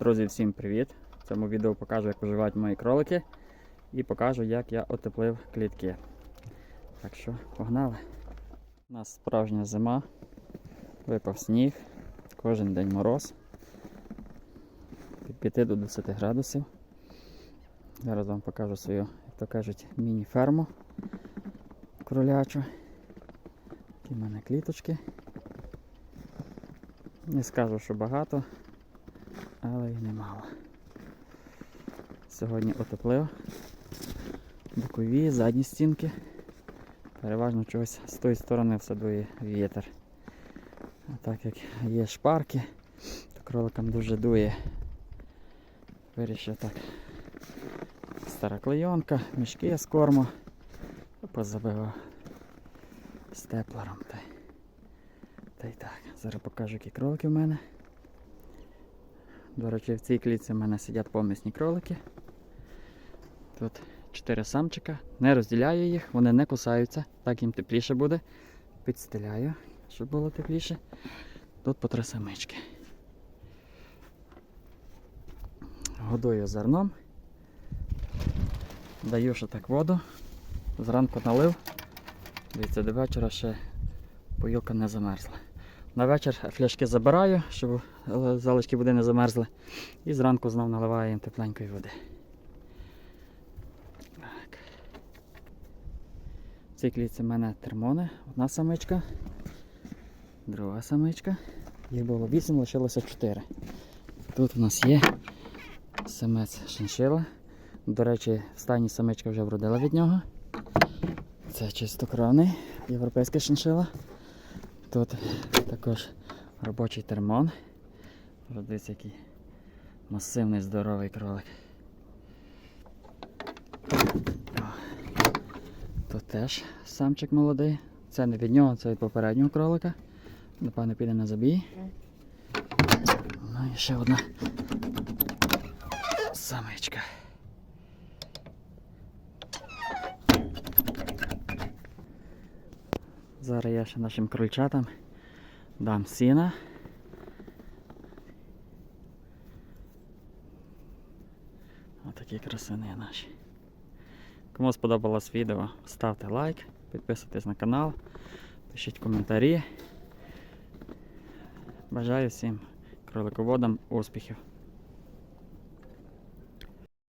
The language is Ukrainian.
Друзі, всім привіт! В цьому відео покажу, як виживають мої кролики і покажу, як я отеплив клітки. Так що, погнали. У нас справжня зима, випав сніг, кожен день мороз від 5 до 10 градусів. Зараз вам покажу свою, як то кажуть, міні-ферму кролячу. Такі в мене кліточки. Не скажу, що багато, але й немало. Сьогодні отеплив бокові, задні стінки. Переважно чогось з тої сторони все дує вітер. А так як є шпарки, то кроликам дуже дує. Вирішив так. Стара клейонка, мішки з корму. Позабивав степлером. Та, й- та й так. Зараз покажу, які кролики в мене. До речі, в цій клітці в мене сидять помісні кролики. Тут 4 самчика. Не розділяю їх, вони не кусаються, так їм тепліше буде. Підстеляю, щоб було тепліше. Тут по три самички. Годую зерном. Даю ще так воду. Зранку налив. Дивіться, до вечора ще поїлка не замерзла. На вечір фляшки забираю, щоб залишки води не замерзли. І зранку знов наливаю їм тепленької води. Так. В цій клітці в мене термони. Одна самичка, друга самичка. Їх було 8, лишилося 4. Тут у нас є самець шиншила. До речі, в стані самичка вже вродила від нього. Це чистокровний європейська шиншила. Тут також робочий термон. Дивіться, який масивний здоровий кролик. Тут теж самчик молодий. Це не від нього, це від попереднього кролика. Напевно, піде на забій. Ну і ще одна самичка. Зараз я ще нашим крольчатам дам сіна. Отакі красини наші. Кому сподобалось відео, ставте лайк, підписуйтесь на канал, пишіть коментарі. Бажаю всім кролиководам успіхів!